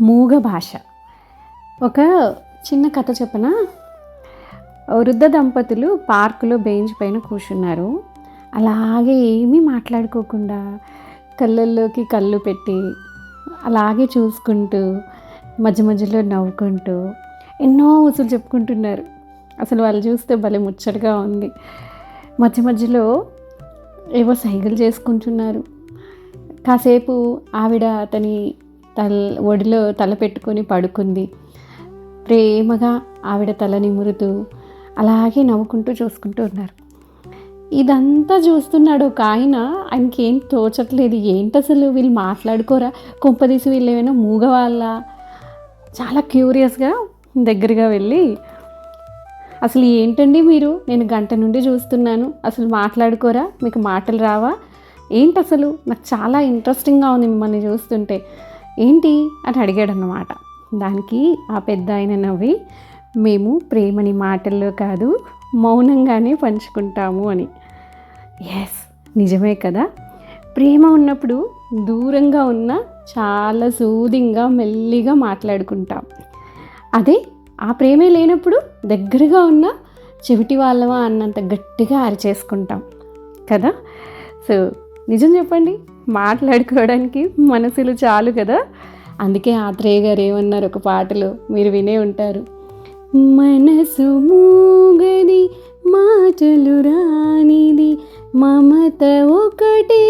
మూగ భాష ఒక చిన్న కథ చెప్పన? వృద్ధ దంపతులు పార్కులో బెంచ్ పైన కూర్చున్నారు. అలాగే ఏమీ మాట్లాడుకోకుండా కళ్ళల్లోకి కళ్ళు పెట్టి అలాగే చూసుకుంటూ మధ్య మధ్యలో నవ్వుకుంటూ ఎన్నో ఉసులు చెప్పుకుంటున్నారు. అసలు వాళ్ళు చూస్తే భలే ముచ్చటగా ఉంది. మధ్య మధ్యలో ఏవో సైగలు చేసుకుంటున్నారు. కాసేపు ఆవిడ అతని తల ఒడిలో తల పెట్టుకొని పడుకుంది. ప్రేమగా ఆవిడ తల నిమురుతూ అలాగే నవ్వుకుంటూ చూసుకుంటూ ఉన్నారు. ఇదంతా చూస్తున్నాడు ఒక ఆయన. ఆయనకి ఏం తోచట్లేదు. ఏంటి అసలు వీళ్ళు మాట్లాడుకోరా? కుంపదీసి వీళ్ళు ఏమైనా మూగవాళ్ళ? చాలా క్యూరియస్గా దగ్గరగా వెళ్ళి అసలు ఏంటండి మీరు? నేను గంట నుండి చూస్తున్నాను. అసలు మాట్లాడుకోరా? మీకు మాటలు రావా? ఏంటి అసలు నాకు చాలా ఇంట్రెస్టింగ్గా ఉంది మిమ్మల్ని చూస్తుంటే. ఏంటి అని అడిగాడు అన్నమాట దానికి ఆ పెద్ద ఆయన నవ్వి మేము ప్రేమని మాటల్లో కాదు మౌనంగానే పంచుకుంటాము అని. ఎస్ నిజమే కదా. ప్రేమ ఉన్నప్పుడు దూరంగా ఉన్న చాలా సూదింగా మెల్లిగా మాట్లాడుకుంటాం. అదే ఆ ప్రేమే లేనప్పుడు దగ్గరగా ఉన్న చెవిటి వాళ్ళవా అన్నంత గట్టిగా అరిచేసుకుంటాం. కదా? సో నిజం చెప్పండి మాట్లాడుకోవడానికి మనసులు చాలు కదా. అందుకే ఆత్రేయ గారు ఏమన్నారు ఒక పాటలో? మీరు వినే ఉంటారు. మనసు మూగది మాటలు రానిది మమత ఒకటే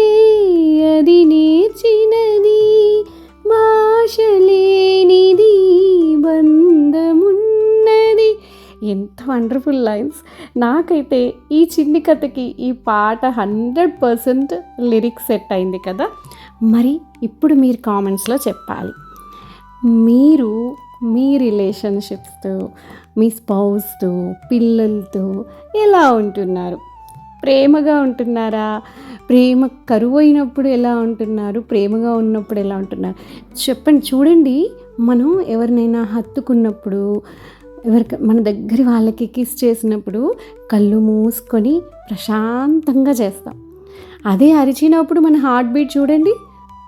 అది నీ వండర్ఫుల్ లైన్స్ నాకైతే ఈ చిన్ని కథకి ఈ పాట హండ్రెడ్ పర్సెంట్ లిరిక్స్ సెట్ అయింది కదా. మరి ఇప్పుడు మీరు కామెంట్స్లో చెప్పాలి. మీరు మీ రిలేషన్షిప్స్తో మీ స్పౌస్తో పిల్లలతో ఎలా ఉంటున్నారు? ప్రేమగా ఉంటున్నారా? ప్రేమ కరువు అయినప్పుడు ఎలా ఉంటున్నారు? ప్రేమగా ఉన్నప్పుడు ఎలా ఉంటున్నారు? చెప్పండి చూడండి. మనం ఎవరినైనా హత్తుకున్నప్పుడు ఎవరికి మన దగ్గర వాళ్ళకి కిస్ చేసినప్పుడు కళ్ళు మూసుకొని ప్రశాంతంగా చేస్తాం. అదే అరిచినప్పుడు మన హార్ట్ బీట్ చూడండి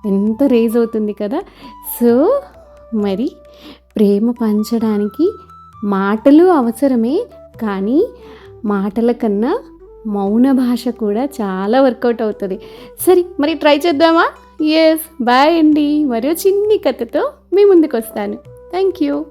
ఎంత రేజ్ అవుతుంది కదా. సో మరి ప్రేమ పంచడానికి మాటలు అవసరమే కానీ మాటల కన్నా మౌన భాష కూడా చాలా వర్కౌట్ అవుతుంది. సరే మరి ట్రై చేద్దామా? ఎస్ బాయ్ అండి. మరో చిన్ని కథతో మీ ముందుకు వస్తాను థ్యాంక్ యూ